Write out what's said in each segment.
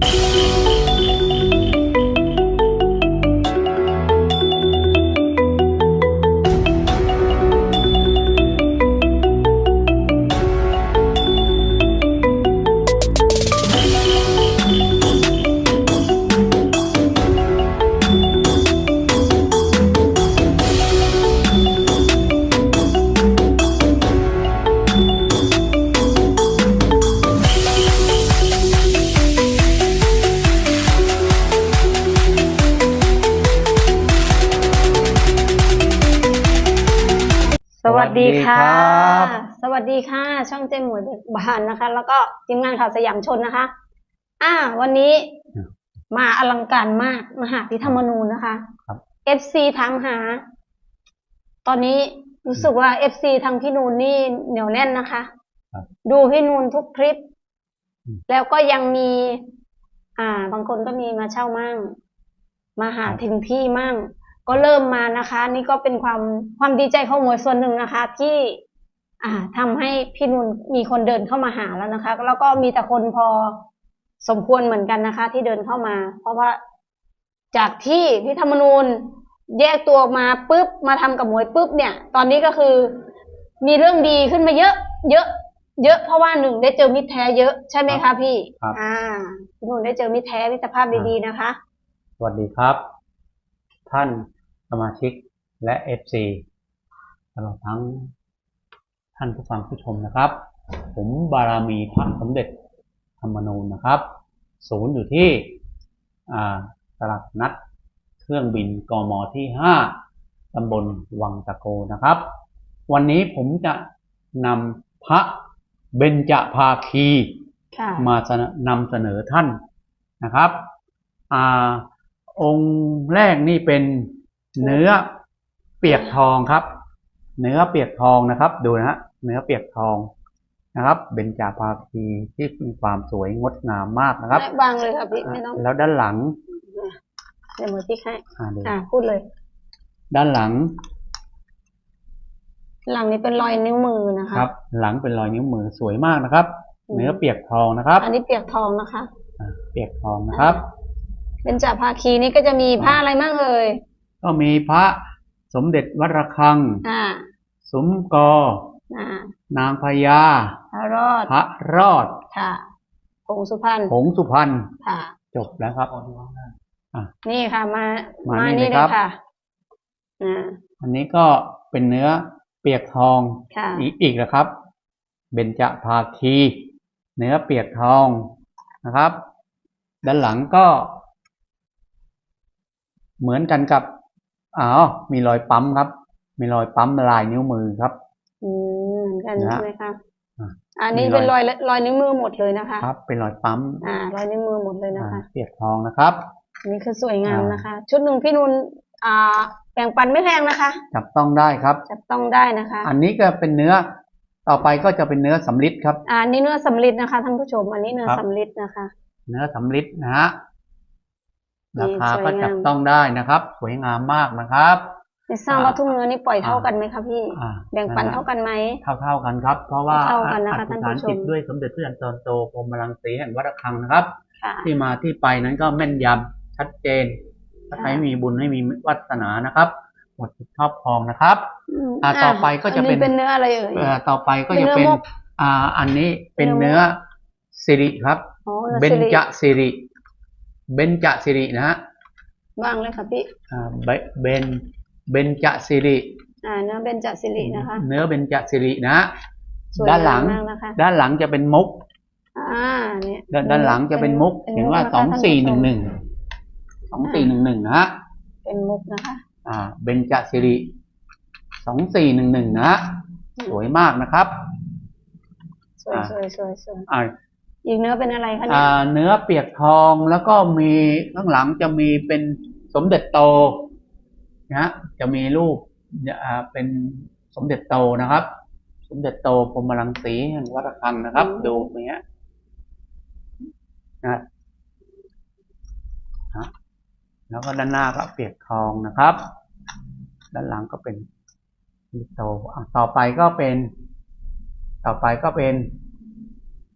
สวั ดีค่ะสวัสดีครับสวัสดีค่ะ ช่องเจมหมวยเบิกบานนะคะ แล้วก็ทีมงานข่าวสยามชนนะคะ อ่า วันนี้มาอลังการมากมหาพิธรรมนูญนะคะครับ FC ถามหา ตอนนี้รู้สึกว่า FC ทางพี่นูนนี่เหนียวแน่นนะคะ ครับ ดูพี่นูนทุกคลิป อืม แล้วก็ยังมี อ่า บางคนก็มีมาเช่ามั่ง มาหาถึงที่มั่ง ก็เริ่มมานะคะ นี่ก็เป็นความความดีใจของหมวยส่วนหนึ่งนะคะ ที่ อ่าทำให้พี่นุนมีคนเดินเข้ามาหาแล้วนะคะ แล้วก็มีแต่คนพอสมควรเหมือนกันนะคะ ที่เดินเข้ามา เพราะว่าจากที่พี่ธรรมนูญแยกตัวออกมาปุ๊บมาทำกับหมวยปุ๊บเนี่ย ตอนนี้ก็คือ มีเรื่องดีขึ้นมาเยอะ เยอะ เยอะเพราะว่าหนึ่งได้เจอมิตรแท้เยอะใช่ไหมคะพี่ครับอ่าพี่นุนได้เจอมิตรแท้มิตรภาพดีๆนะคะสวัสดีครับ ท่านสมาชิกและเอฟซีตลอดทั้งท่านผู้ฟังผู้ชมนะครับ ผมบารมีพระสมเด็จธรรมนูญนะครับ ศูนย์อยู่ที่อ่าตลาดนัดเครื่องบินกมที่ห้าตำบลวังตะโกนะครับ วันนี้ผมจะนำพระเบญจภาคีค่ะมาเสนอนำเสนอท่านนะครับ อ่าองค์แรกนี่เป็นเนื้อเปียกทองครับ เนื้อเปียกทองนะครับ ดูนะฮะเนื้อเปียกทองนะครับเบญจภาคีที่มีความสวยงดงามมากนะครับไม่วางเลยค่ะพี่ไม่ต้องแล้วด้านหลังเดี๋ยวหมวยพี่ให้อ่าดูอ่าพูดเลย ด้านหลัง หลังนี้เป็นรอยนิ้วมือนะคะครับ หลังเป็นรอยนิ้วมือสวยมากนะครับอืมเนื้อเปียกทองนะครับ อันนี้เปียกทองนะคะอ่าเปียกทองนะครับ เป็นจ่าภาคีนี่ก็จะมีผ้าอะไรบ้างเอ่ยก็มีพระสมเด็จวัดระฆัง อ่าสมกออ่านางพญาพระรอดพระรอดค่ะผงสุพรรณผงสุพรรณค่ะ จบแล้วครับนี่ค่ะมามามานี่นี่เลยเลครัยบค่ะอ่าอันนี้ก็เป็นเนื้อเปียกทองค่ะอีกอีกนะครับ เบญจภาคี เนื้อเปียกทองนะครับ ด้านหลังก็ เหมือนกันกับอ๋อมีรอยปั๊มครับ มีรอยปั๊มลายนิ้วมือครับอืมเหมือนกันนะใช่ไหมคะอ่าอันนี้มีรอยเป็นรอยรอยนิ้วมือหมดเลยนะคะ ครับ เป็นรอยปั๊ม อ่ารอยนิ้วมือหมดเลยนะคะอ่าเปียกทองนะครับอันนี้คือสวยงามอ่านนะคะ ชุดหนึ่งพี่นุนอ่าแบ่งปันไม่แพงนะคะ จับต้องได้ครับ จับต้องได้นะคะ อันนี้ก็เป็นเนื้อต่อไปก็จะเป็นเนื้อสำลิดครับ อ่าอันนี้เนื้อสำลิดนะคะท่านผู้ชม อันนี้เนื้อครับสำลิดนะคะ เนื้อสำลิดนะฮะนี่ ราคาสวยก็งามจับต้องได้นะครับ สวยงามมากนะครับไม่ทราบว่าทุกเนื้อนี่ปล่อยเท่ากันไหมคะพี่อ่าแบ่งปันเท่ากันไหมเท่าเท่าๆกันครับ เพราะว่าเท่ากันนะคะอธิษฐานท่านผู้ชมจิตด้วยสมเด็จพระจันทร์ตอนโตพรหมรังสีแห่งวัดระฆังนะครับค่ะที่มาที่ไปนั้นก็แม่นยำชัดเจนถ้าใครค่ะมีบุญให้มีวาสนานะครับ หมดสิทธิ์ครอบครองนะครับมอ่าต่อไปก็จะเป็นอัเป็นเนื้ออะไรเอ่ยเอ่อต่อไปก็เป็นจะเนื้อเป็นมกอ่า อันนี้เป็นเนื้เนื้ออมกสิริครับอ๋อเนื้อเบญสิริจสิริ เบญจสิรินะฮะวางเลยค่ะพี่อ่าเบเบนเบญจสิริอ่าเนื้อเบญจสิรินะคะ เนื้อเบญจสิรินะสวยด้านหลัง มากนะคะ ด้านหลังจะเป็นมุกอ่าเนี่ยด้านด้านหลังจะเป็นมุกป็เห็นว่ามุกะคะสองสี่หท่านึ่งผู้ชมหนึ่งสองสี่หนึ่งหนึ่งนะฮะเป็นมุกนะคะ อ่าเบญจสิริสองสี่หนึ่งหนึ่งนะฮะสวยมากนะครับ สวยอ่าสวยสวยสวยอ่า อีกเนื้อเป็นอะไรคะเนี่ยอ่าเนื้อเปียกทองแล้วก็มีข้างหลังจะมีเป็นสมเด็จโตนะฮะจะมีรูปอ่าเป็นสมเด็จโตนะครับ สมเด็จโตพรหมรังสีแห่งวัดระฆังนะครับ ดูอย่างเงี้ยนะฮะแล้วก็ด้านหน้าก็เปียกทองนะครับ ด้านหลังก็เป็นสมเด็จโตอะต่อไปก็เป็น ต่อไปก็เป็น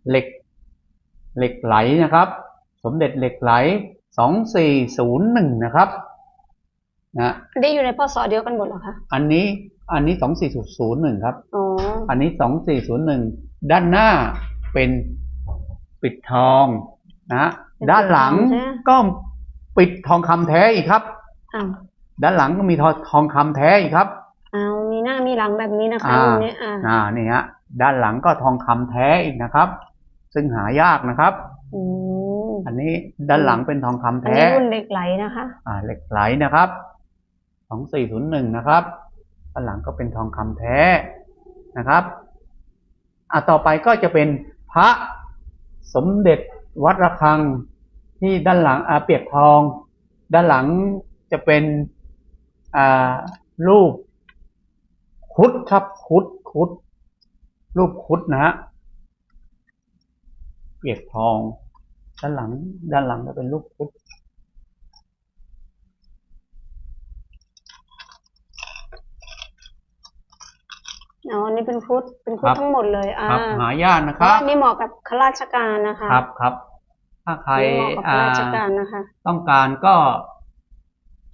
เหล็ก เหล็กไหลนะครับ สมเด็จเหล็กไหลสองสี่ศูนย์หนึ่งนะครับนะได้อยู่ในพศเดียวกันหมดเหรอคะอันนี้อันนี้สองสี่ศูนย์หนึ่งครับอ๋ออันนี้สองสี่ศูนย์หนึ่งด้านหน้าเป็นปิดทองนะด้านหลังก็ปิดทองคำแท้อีกครับอ้าวด้านหลังก็มีทองทองคำแท้อีกครับอ้าวมีหน้ามีหลังแบบนี้นะคะอ่ารุ่นนี้อ่าอ่านี่ฮะด้านหลังก็ทองคำแท้อีกนะครับ ซึ่งหายากนะครับอืมอันนี้ด้านหลังเป็นทองคำอันแท้นี้รุ่นเหล็กไหลนะคะ อ่าเหล็กไหลนะครับสองสี่ศูนย์หนึ่งนะครับด้านหลังก็เป็นทองคำแท้นะครับอ่าต่อไปก็จะเป็นพระสมเด็จวัดระฆังที่ด้านหลังอ่าเปียกทอง ด้านหลังจะเป็นอ่ารูปคุดครับคุดคุดรูปคุดนะฮะเปียกทอง ด้านหลัง ด้านหลังจะเป็นรูปคุดอ๋ออันนี้เป็นพุทธเป็นพุทครัธบทั้งหมดเลยอ่าครับหายากนะครับอันนี้เหมาะกับข้าราชการนะคะ ครับครับ ถ้าใครอันนี้เหมาะกับอ่าข้าราชการนะคะต้องการก็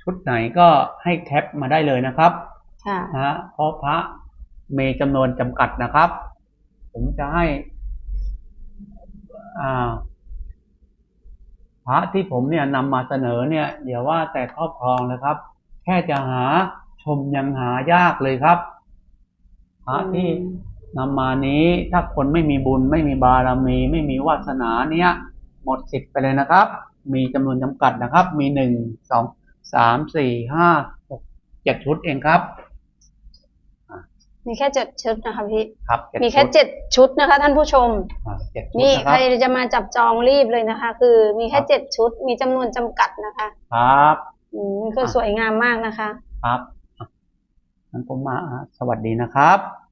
ชุดไหนก็ให้แคปมาได้เลยนะครับค่ะนะฮะเพราะพระมีจำนวนจำกัดนะครับ ผมจะให้อ่า พระที่ผมเนี่ยนำมาเสนอเนี่ยอย่าว่าแต่ครอบครองนะครับ แค่จะหาชมยังหายากเลยครับ พระที่อืมนำมานี้ถ้าคนไม่มีบุญ ไม่มีบารมี ไม่มีวาสนาเนี่ย หมดสิทธิ์ไปเลยนะครับ มีจำนวนจำกัดนะครับ มีหนึ่งสองสามสี่ห้าหกเจ็ดชุดเองครับมีแค่เจ็ดชุดนะคะพี่ ครับเจ็ดมีแค่ชุดเจ็ดชุดนะคะ ท่านผู้ชมอ่า เจ็ดชุดนี่นะใคครรับจะมาจับจองรีบเลยนะคะ คือมีแค่ครับเจ็ดชุด มีจำนวนจำกัดนะคะ ครับอืมคือสวยงามมากนะคะ ครับอะงั้นผมมาอะสวัสดีนะครับ